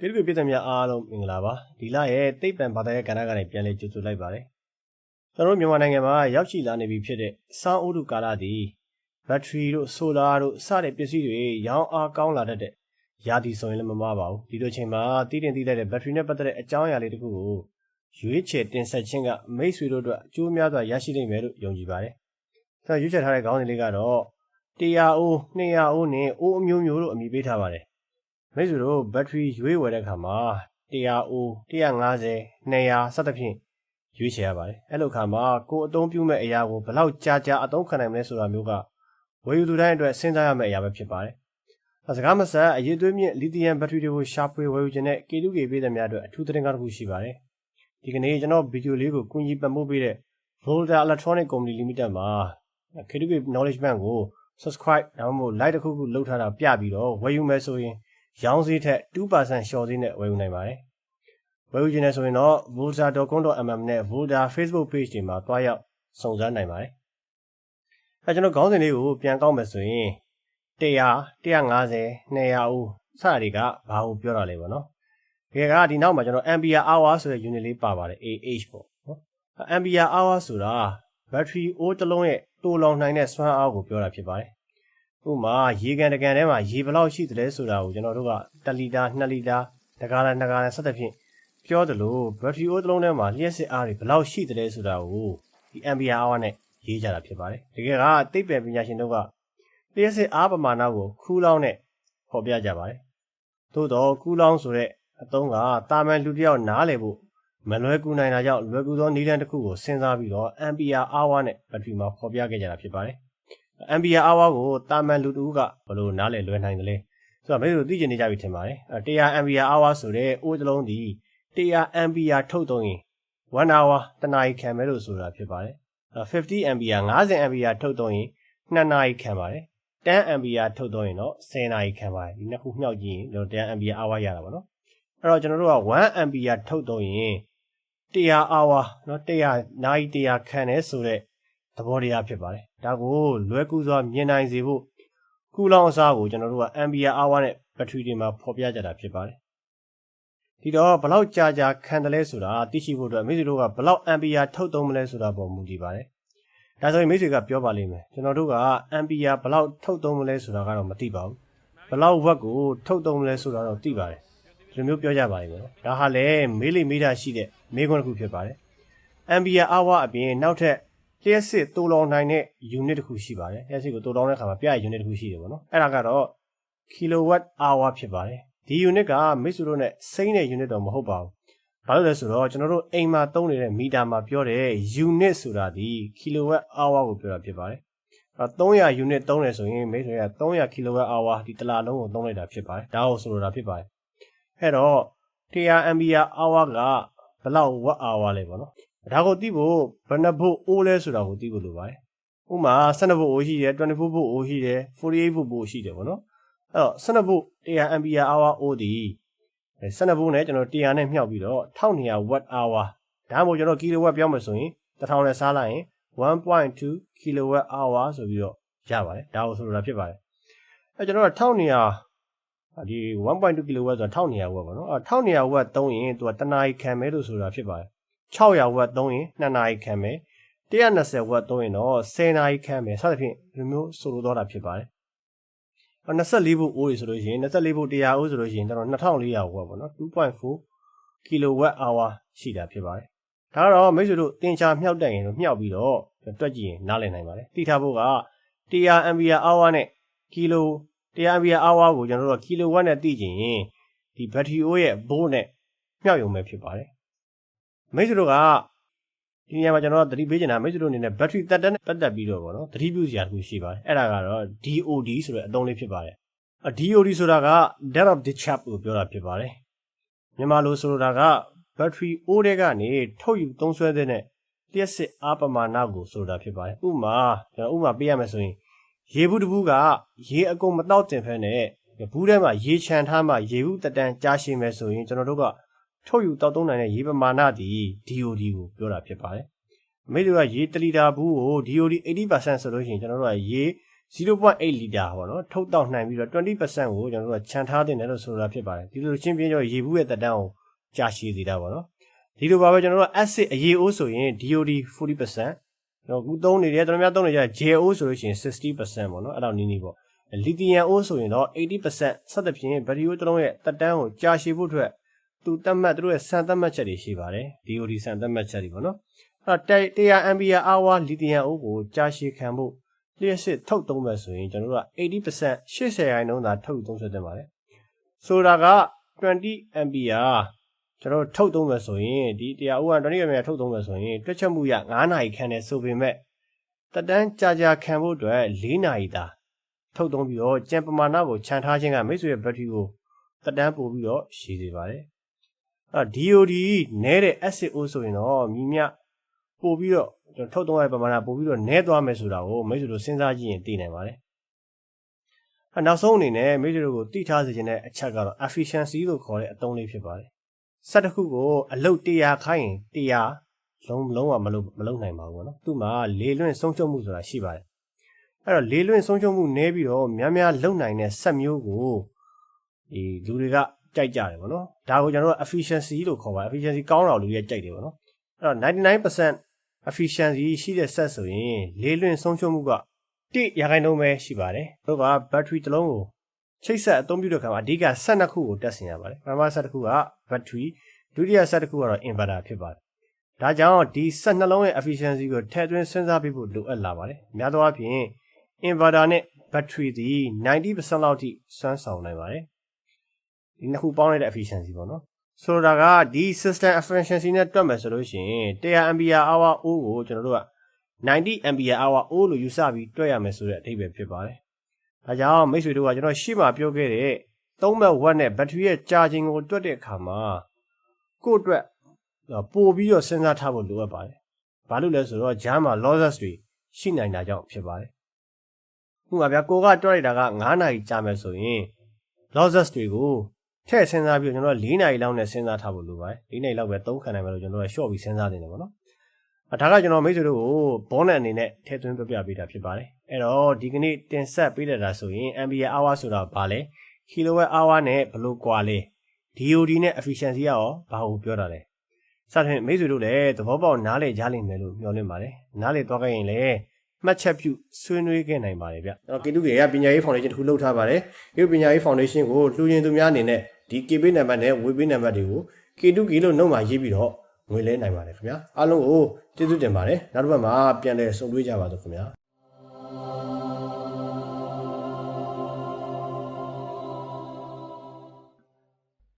ကျေးဇူးပြည်သူများအားလုံးမင်္ဂလာပါဒီလရဲ့တိတ်ပံဘာသာရေးကဏ္ဍကနေပြန်လည်ကြိုဆိုလိုက်ပါတယ်ကျွန်တော်တို့မြန်မာနိုင်ငံမှာရောက်ရှိလာနေပြီဖြစ်တဲ့စောင်းဥဒုကာလသည်ဘက်ထရီတို့ဆိုလာတို့စတဲ့ပစ္စည်းတွေရောင်းအားကောင်းလာတတ်တဲ့ရာသီဆိုရင်လည်းမမှားပါဘူးဒီလိုချိန်မှာတည်တင်တည်လိုက်တဲ့ဘက်ထရီနဲ့ပတ်သက်တဲ့အကြောင်းအရာလေးတစ်ခုကိုရွေးချယ်တင်ဆက်ခြင်းကမိတ်ဆွေတို့အတွက်အကျိုးများစွာရရှိနိုင်မယ်လို့ယုံကြည်ပါတယ်ကျွန်တော်ရွေးချယ်ထားတဲ့ခေါင်းစဉ်လေးကတော့100အိုး200အိုးနဲ့အိုးအမျိုးမျိုးလို့အမည်ပေးထားပါတယ် မိတ်ဆွေတို့ဘက်ထရီရွေးဝယ်တဲ့အခါမှာ100အိုး150 200စသဖြင့်ရွေးချယ်ရပါတယ်အဲ့လိုအခါမှာကိုယ်အသုံးပြုမဲ့အရာကိုဘယ်လောက်ကြာကြာအသုံးခံနိုင်မလဲဆိုတာမျိုးကဝယ်ယူသူတိုင်းအတွက်စဉ်းစားရမယ့်အရာပဲဖြစ်ပါတယ်အစကားမဆက်အရေးသွေးမြင့်လီသီယမ်ဘက်ထရီတွေကိုရှာဖွေဝယ်ယူခြင်းနဲ့ K2K ပေးတဲ့များအတွက်အထူးသတင်းကားတစ်ခုရှိပါတယ်ဒီကနေ့ကျွန်တော်ဗီဒီယိုလေးကိုကူညီပံ့ပိုးပေးတဲ့ Volta Electronic Company Limited မှာ K2K Knowledge Bank ကို subscribe ဒါမှမဟုတ် like တစ်ခုခုလုပ်ထားတာပြပြီးတော့ဝယ်ယူမယ်ဆိုရင် ရောင်းဈေးထက်2%ရှော့ဈေးနဲ့ဝယ်ယူနိုင်ပါတယ်။ဝယ်ယူခြင်းနဲ့ဆိုရင်တော့ volta.com.mm နဲ့ volta Facebook page တွေမှာတွားရောက်စုံစမ်းနိုင်ပါတယ်။အဲကျွန်တော်ခေါင်းစဉ်လေးကိုပြန်ကောက်မယ်ဆိုရင်100 150 200ဦးစတာတွေကဘာကိုပြောတာလဲပေါ့နော်။ဒီကဒီနောက်မှာကျွန်တော် ampere hour ဆိုတဲ့ unit လေးပါပါတယ် AH ပေါ့နော်။ ampere hour ဆိုတာ battery အိုးတစ်လုံးရဲ့တိုးလောင်နိုင်တဲ့စွမ်းအားကိုပြောတာဖြစ်ပါတယ် ဥပမာရေကန်တကန်ထဲမှာရေဘယ်လောက်ရှိသလဲဆိုတာကိုကျွန်တော်တို့က1လီတာ2လီတာတကားလား2ကားလားစသဖြင့်ပြောသလိုဘက်ထရီအိုးတစ်လုံးထဲမှာလျှက်စစ်အားတွေဘယ်လောက်ရှိသလဲဆိုတာကိုဒီ ampere hour နဲ့ရေးကြတာဖြစ်ပါတယ်တကယ်ကသိပ္ပံပညာရှင်တို့ကလျှက်စစ်အားပမာဏကိုခူးလောင်းနဲ့ဖော်ပြကြပါတယ်သို့တော့ခူးလောင်းဆိုတဲ့အသုံးကတာမန်လူတစ်ယောက်နားလည်ဖို့မလွယ်ကူနိုင်တာကြောင့်လွယ်ကူသောနည်းလမ်းတစ်ခုကိုစဉ်းစားပြီးတော့ ampere hour နဲ့ဘက်ထရီမှာဖော်ပြခဲ့ကြတာဖြစ်ပါတယ် ampere hour ကိုတာမန်လူတူကဘယ်လိုနားလည်လွယ်နိုင်သလဲဆိုတော့မင်းတို့သိကျင်နေကြပြီထင်ပါတယ်100 ampere hour ဆိုတဲ့အိုးတစ်လုံးဒီ100 ampere ထုတ်သုံးရင်1 hour တနာရီခံမယ်လို့ဆိုတာဖြစ်ပါတယ်50 ampere 50 ampere ထုတ်သုံးရင်2နာရီခံပါတယ်10 ampere ထုတ်သုံးရင်တော့10နာရီခံပါတယ်ဒီနှစ်ခုမြှောက်ကြည့်ရင်ကျွန်တော်10 ampere hour ရတာပါနော်အဲ့တော့ကျွန်တော်တို့က1 ampere ထုတ်သုံးရင်100 hour เนาะ100နာရီ100ခံတယ်ဆိုတဲ့ သဘောတရားဖြစ်ပါတယ်ဒါကိုလွယ်ကူစွာမြင်နိုင်စေဖို့ကူလောင်အစားကိုကျွန်တော်တို့က ampere hour နဲ့ဘက်ထရီတွေမှာဖော်ပြကြတာဖြစ်ပါတယ်ဒီတော့ဘလောက်ကြာကြာခံတယ်လဲဆိုတာသိရှိဖို့အတွက်မိတ်ဆွေတို့ကဘလောက် ampere ထုတ်သုံးမလဲဆိုတာပေါ်မူတည်ပါတယ်ဒါဆိုရင်မိတ်ဆွေကပြောပါလိမ့်မယ်ကျွန်တော်တို့က ampere ဘလောက်ထုတ်သုံးမလဲဆိုတာကတော့မသိပါဘူးဘလောက်ဝက်ကိုထုတ်သုံးမလဲဆိုတာတော့သိပါတယ်ဒီလိုမျိုးပြောကြပါလိမ့်မယ်ဒါဟာလည်းမေးလိမေးတာရှိတဲ့မေးခွန်းတစ်ခုဖြစ်ပါတယ် ampere hour အပြင်နောက်ထပ် လျှက်စစ်တိုးလောင်နိုင်တဲ့ unit တစ်ခုရှိပါတယ်လျှက်စစ်ကိုတိုးလောင်တဲ့အခါမှာပြရ unit တစ်ခုရှိတယ်ပေါ့နော်အဲ့ဒါကတော့ kilowatt hour ဖြစ်ပါတယ်ဒီ unit ကမိတ်ဆွေတို့နဲ့စိမ့်တဲ့ unit တော့မဟုတ်ပါဘူးဘာလို့လဲဆိုတော့ကျွန်တော်တို့အိမ်မှာသုံးနေတဲ့မီတာမှာပြောတဲ့ unit ဆိုတာဒီ kilowatt hour ကိုပြောတာဖြစ်ပါတယ်အဲ300 unit သုံးတယ်ဆိုရင်မိတ်ဆွေက300 kilowatt hour ဒီတစ်လားလုံးကိုသုံးလိုက်တာဖြစ်ပါတယ်ဒါကိုဆိုလိုတာဖြစ်ပါတယ်အဲ့တော့ 100 ampere hour ကဘယ်လောက် watt hour လဲပေါ့နော် ဒါကိုသိဖို့ဘယ်နှဖို့အိုးလဲဆိုတာကိုသိဖို့လိုပါတယ်ဥပမာ12ဖို့အိုးရှိတယ်24ဖို့အိုးရှိတယ်48ဖို့အိုးရှိတယ်ပေါ့နော်အဲ့တော့12ဖို့ 100 ampere hour အိုးဒီ12ဖို့နဲ့ကျွန်တော်100နဲ့မြှောက်ပြီးတော့1200 watt hour ဒါမှမဟုတ်ကျွန်တော် kilowatt ပြောင်းမယ်ဆိုရင်1000နဲ့စားလိုက်ရင်1.2 kilowatt hour ဆိုပြီးတော့ရပါတယ်ဒါကိုဆိုလိုတာဖြစ်ပါတယ်အဲကျွန်တော်က1200ဒီ1.2 kilowatt ဆိုတာ1200 watt ပေါ့နော်အဲ1200 watt သုံးရင်သူကတနာရီခံမယ်လို့ဆိုတာဖြစ်ပါတယ် 600ဝက်သုံးရင်2နာရီခံမယ်120ဝက်သုံးရင်တော့10နာရီခံမယ်စသဖြင့်ဒီမျိုးဆိုလိုတော့တာဖြစ်ပါတယ်24ဘူးအိုးတွေဆိုလို့ရှိရင်24ဘူး100အိုးဆိုလို့ရှိရင်တော့2400ဝက်ပေါ့နော်2.4 kilowatt hour ရှိတာဖြစ်ပါတယ်ဒါကတော့မိတ်ဆွေတို့တင်ချာမြောက်တက်ရင်တော့မြောက်ပြီးတော့တွက်ကြည့်ရင်နားလည်နိုင်ပါတယ်သိထားဖို့က100 ampere hour နဲ့ kilo 100 ampere hour ကိုကျွန်တော်တို့ kilowatt နဲ့သိကြရင်ဒီဘက်ထရီအိုးရဲ့ဘိုးနဲ့မြောက်ရုံပဲဖြစ်ပါတယ် မိတ်ဆွေတို့ကဒီနေရာမှာကျွန်တော်သတိပေးချင်တာမိတ်ဆွေတို့အနေနဲ့ battery တက်တက်နဲ့ပတ်သက်ပြီးတော့ပေါ့နော်သတိပြုစရာတစ်ခုရှိပါတယ်အဲ့ဒါကတော့ DOD ဆိုတဲ့အသုံးလေးဖြစ်ပါတယ်အ DOD ဆိုတာက depth of discharge ကိုပြောတာဖြစ်ပါတယ်မြန်မာလိုဆိုတာက battery အိုးတွေကနေထုတ်ယူသုံးစွဲတဲ့လျှက်စစ်အားပမာဏကိုဆိုတာဖြစ်ပါတယ်ဥပမာကျွန်တော်ဥပမာပေးရမယ်ဆိုရင်ရေဘူးတဘူးကရေအကုန်မတော့တင်ဖဲနဲ့ဘူးထဲမှာရေချန်ထားမှရေဘူးတက်တန်းကြားရှိမယ်ဆိုရင်ကျွန်တော်တို့က ထုတ်ယူတောက်သုံးနိုင်တဲ့ရေပမာဏသည် DOD ကိုပြောတာဖြစ်ပါတယ်။အမေတို့ကရေ1လီတာဘူးကို DOD 80%ဆိုလို့ရှိရင်ကျွန်တော်တို့ကရေ0.8လီတာပေါ့နော်ထုတ်တောက်နိုင်ပြီးတော့20%ကိုကျွန်တော်တို့ကခြံထားတင်တယ်လို့ဆိုတာဖြစ်ပါတယ်ဒီလိုချင်းပြင်းကျော်ရေဘူးရဲ့တက်တန်းကိုကြာရှည်စေတာပေါ့နော်ဒီလိုပါပဲကျွန်တော်တို့ acid အရေအိုးဆိုရင် DOD 40%တော့ခုသုံးနေတယ်တော်တော်များသုံးနေကြ JO ဆိုလို့ရှိရင်60%ပေါ့နော်အဲ့တော့နီးနီးပေါ့လီသီယမ်အိုးဆိုရင်တော့80%ဆက်သဖြင့်ဘက်ထရီအိုးတစ်လုံးရဲ့တက်တန်းကိုကြာရှည်ဖို့အတွက် သူတတ်မှတ်သူတို့ရဲ့စံတတ်မှတ်ချက်တွေရှိပါတယ် DOD စံတတ်မှတ်ချက်တွေပေါ့နော်အဲ့တော့100 ampere hour လီသီယမ်အိုးကိုကြာရှည်ခံဖို့လျှက်စစ်ထုတ်သုံးမယ်ဆိုရင်ကျွန်တော်တို့က80% 80ရာခိုင်နှုန်းသာထုတ်သုံးဆွဲတင်ပါတယ်ဆိုတာက20 ampere ကျွန်တော်တို့ထုတ်သုံးမယ်ဆိုရင်ဒီတရားဥပဒေ20 ampere ထုတ်သုံးမယ်ဆိုရင်တွက်ချက်မှုရ9နာရီခန့်နဲ့ဆိုပေမဲ့တက်တန်းကြာကြာခံဖို့အတွက်4နာရီသာထုတ်သုံးပြီးတော့ကြံပမာဏကိုခြံထားခြင်းကမိတ်ဆွေရဲ့ဘက်ထရီကိုတက်တန်းပို့ပြီးတော့ရှည်စေပါတယ် အဲ့ DOD နဲတဲ့ acid O ဆိုရင်တော့မြည်မြပို့ပြီးတော့ကျွန်တော်ထုတ်သုံးရတဲ့ပမာဏပို့ပြီးတော့နဲသွားမယ်ဆိုတာကိုမိတ်ဆွေတို့စဉ်းစားကြည့်ရင်သိနိုင်ပါတယ်အနောက်ဆုံးအနေနဲ့မိတ်ဆွေတို့ကိုသိထားစေချင်တဲ့အချက်ကတော့ efficiency လို့ခေါ်တဲ့အသုံးလေးဖြစ်ပါတယ်စက်တစ်ခုကိုအလုတ်100ခိုင်းရင်100လုံးလုံးဝမလုံးမလုံးနိုင်ပါဘူးပေါ့နော်သူ့မှာလေလွင့်ဆုံးချုပ်မှုဆိုတာရှိပါတယ်အဲ့တော့လေလွင့်ဆုံးချုပ်မှုနည်းပြီးတော့များများလုံနိုင်တဲ့စက်မျိုးကိုဒီလူတွေက ကြိုက်ကြတယ်ပေါ့နော်ဒါကိုကျွန်တော်တို့ efficiency လို့ခေါ်ပါတယ် efficiency ကောင်းတာလူတွေကြိုက်တယ်ပေါ့နော်အဲ့တော့99% efficiency ရှိတဲ့စက်ဆိုရင်လေလွင့်ဆုံးရှုံးမှုက1ရာခိုင်နှုန်းပဲရှိပါတယ်။တို့က battery တစ်လုံးကိုချိတ်ဆက်အသုံးပြုတဲ့အခါမှာအဓိက12ခုကိုတက်ဆင်ရပါတယ်။ပထမဆက်တစ်ခုက battery ဒုတိယဆက်တစ်ခုကတော့ inverter ဖြစ်ပါတယ်။ဒါကြောင့်ဒီဆက်နှလုံးရဲ့ efficiency ကိုထည့်သွင်းစဉ်းစားပြီးဖို့လိုအပ်လာပါတယ်။များသောအားဖြင့် inverter နဲ့ battery ဒီ90%လောက်ထိစွမ်းဆောင်နိုင်ပါတယ်။ ဒီနှစ်ခုပေါင်းလိုက်တဲ့ efficiency ပေါ့နော်။ဆိုတာကဒီ system efficiency နဲ့တွက်မယ်ဆိုလို့ရှိရင်100 ampere hour O ကိုကျွန်တော်တို့က90 ampere hour O လို့ယူဆပြီးတွက်ရမယ်ဆိုတဲ့အဓိပ္ပာယ်ဖြစ်ပါတယ်။ဒါကြောင့်မိတ်ဆွေတို့ကကျွန်တော်ရှေ့မှာပြောခဲ့တဲ့3ဘက်ဝက်နဲ့ဘက်ထရီရဲ့ကြာချိန်ကိုတွက်တဲ့အခါမှာကိုယ့်အတွက်ပို့ပြီးတော့စဉ်းစားထားဖို့လိုအပ်ပါတယ်။ဘာလို့လဲဆိုတော့ဂျမ်းမှာ losses တွေရှိနိုင်တာကြောင့်ဖြစ်ပါတယ်။ဥပမာဗျာကိုကတွက်လိုက်တာက9နာရီကြာမယ်ဆိုရင် losses တွေကို ထည့်စဉ်းစားပြီးကျွန်တော်တို့4နာရီလောက်နဲ့စဉ်းစားထားဖို့လိုပါတယ်4နာရီလောက်ပဲသုံးခံနိုင်မယ်လို့ကျွန်တော်တို့ short ပြီးစဉ်းစားနေတယ်ပေါ့နော်အဒါကကျွန်တော်မိတ်ဆွေတို့ကိုဘောနက်အနေနဲ့ထည့်သွင်းပြပြပေးတာဖြစ်ပါတယ်အဲ့တော့ဒီကနေ့တင်ဆက်ပေးတဲ့တာဆိုရင် ampere hour ဆိုတာဘာလဲ kilowatt hour နဲ့ဘယ်လိုကွာလဲ DOD နဲ့ efficiency ရောဘာကိုပြောတာလဲစသဖြင့်မိတ်ဆွေတို့လည်းသဘောပေါက်နားလည်ကြလိမ့်မယ်လို့မျှော်လင့်ပါတယ်နားလည်သွားခဲ့ရင်လည်းမှတ်ချက်ပြုဆွေးနွေးခဲ့နိုင်ပါတယ်ဗျ။ကျွန်တော်ကေတုကေရပညာရေးဖောင်ဒေးရှင်းတစ်ခုလုပ်ထားပါတယ်။ဒီပညာရေးဖောင်ဒေးရှင်းကိုလှူရင်သူများအနေနဲ့ ဒီ KB နံပါတ်နဲ့ဝေပေးနံပါတ်တွေကိုကေတုကေလို့နှုတ်မှာရေးပြီးတော့ငွေလဲနိုင်ပါတယ်ခင်ဗျာ။အားလုံးကိုကျေးဇူးတင်ပါတယ်။နောက်တစ်ပတ်မှာပြန်လည်ဆုံတွေ့ကြပါတော့ခင်ဗျာ။